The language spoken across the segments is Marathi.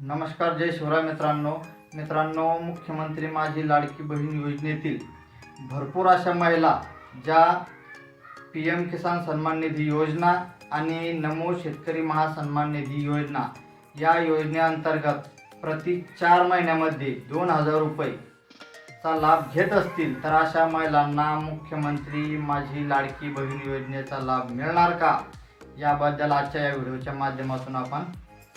नमस्कार जय शिवराय मित्रांनो. मित्रांनो मुख्यमंत्री माझी लाडकी बहीण योजनेतील भरपूर अशा महिला ज्या पी एम किसान सन्मान निधी योजना आणि नमो शेतकरी महासन्मान निधी योजना या योजनेअंतर्गत प्रति चार महिन्यामध्ये दोन हजार रुपयेचा लाभ घेत असतील तर अशा महिलांना मुख्यमंत्री माझी लाडकी बहीण योजनेचा लाभ मिळणार का? याबद्दल आजच्या या व्हिडिओच्या माध्यमातून आपण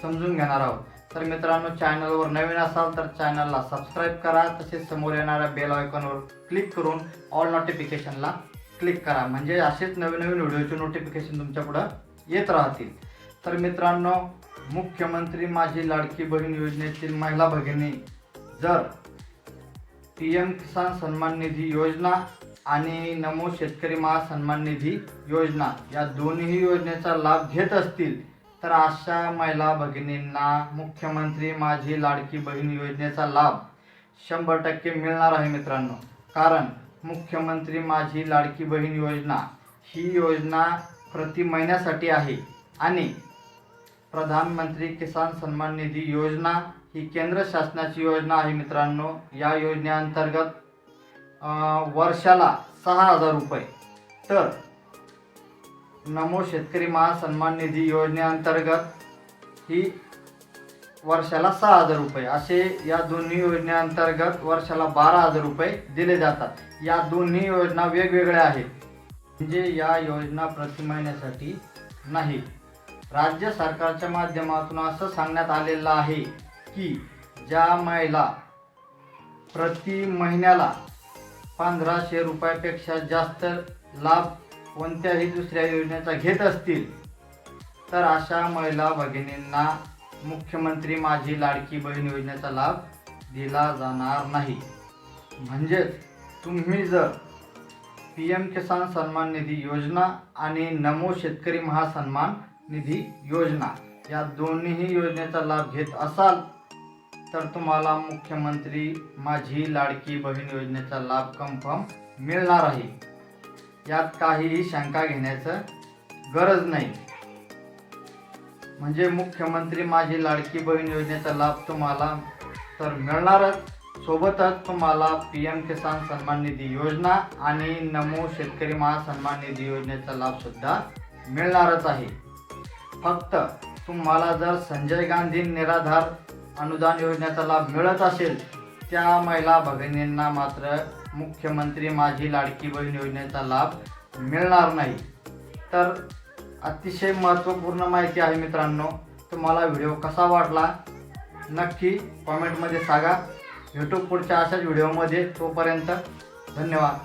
समजून घेणार आहोत. तर मित्रांनो चॅनलवर नवीन असाल तर चॅनलला सबस्क्राईब करा. तसेच समोर येणाऱ्या बेल आयकॉनवर क्लिक करून ऑल नोटिफिकेशनला क्लिक करा. म्हणजे असेच नवीन नवीन व्हिडिओचे नोटिफिकेशन तुमच्या पुढं येत राहतील. तर मित्रांनो मुख्यमंत्री माझी लाडकी बहीण योजनेतील महिला भगिनी जर पी एम किसान सन्मान निधी योजना आणि नमो शेतकरी महासन्मान निधी योजना या दोन्ही योजनेचा लाभ घेत असतील तर अशा महिला भगिनींना मुख्यमंत्री माझी लाडकी बहीण योजनेचा लाभ शंभर टक्के मिळणार आहे मित्रांनो. कारण मुख्यमंत्री माझी लाडकी बहीण योजना ही योजना प्रति महिन्यासाठी आहे आणि प्रधानमंत्री किसान सन्मान निधी योजना ही केंद्र शासनाची योजना आहे मित्रांनो. या योजनेअंतर्गत वर्षाला सहा हजार रुपये. तर नमो शेतकरी महासन्मान निधी योजनेअंतर्गत ही वर्षाला सहा हजार रुपये. असे या दोन्ही योजनेअंतर्गत वर्षाला बारा हजार रुपये दिले जातात. या दोन्ही योजना वेगवेगळ्या आहेत. म्हणजे या योजना प्रति महिन्यासाठी नाही. राज्य सरकारच्या माध्यमातून असं सांगण्यात आलेलं आहे की ज्या महिला प्रति महिन्याला पंधराशे रुपयापेक्षा जास्त लाभ कोणत्याही दुसऱ्या योजनेचा घेत असतील तर अशा महिला भगिनींना मुख्यमंत्री माझी लाडकी बहीण योजनेचा लाभ दिला जाणार नाही. म्हणजेच तुम्ही जर पी एम किसान सन्मान निधी योजना आणि नमो शेतकरी महासन्मान निधी योजना या दोन्ही योजनेचा लाभ घेत असाल तर तुम्हाला मुख्यमंत्री माझी लाडकी बहीण योजनेचा लाभ कन्फर्म मिळणार आहे. यात काहीही शंका घेण्याचं गरज नाही. म्हणजे मुख्यमंत्री माझी लाडकी बहीण योजनेचा लाभ तुम्हाला तर मिळणारच. सोबतच तुम्हाला पी एम किसान सन्मान निधी योजना आणि नमो शेतकरी महासन्मान निधी योजनेचा लाभ सुद्धा मिळणारच आहे. फक्त तुम्हाला जर संजय गांधी निराधार अनुदान योजनेचा लाभ मिळत असेल त्या महिला भगिनींना मात्र मुख्यमंत्री माझी लाडकी बहीण योजनेचा लाभ मिळणार नाही. तर अतिशय महत्त्वपूर्ण माहिती आहे मित्रांनो तुम्हाला व्हिडिओ कसा वाटला? नक्की कॉमेंटमध्ये सांगा. भेटू पुढच्या अशाच व्हिडिओमध्ये तोपर्यंत धन्यवाद.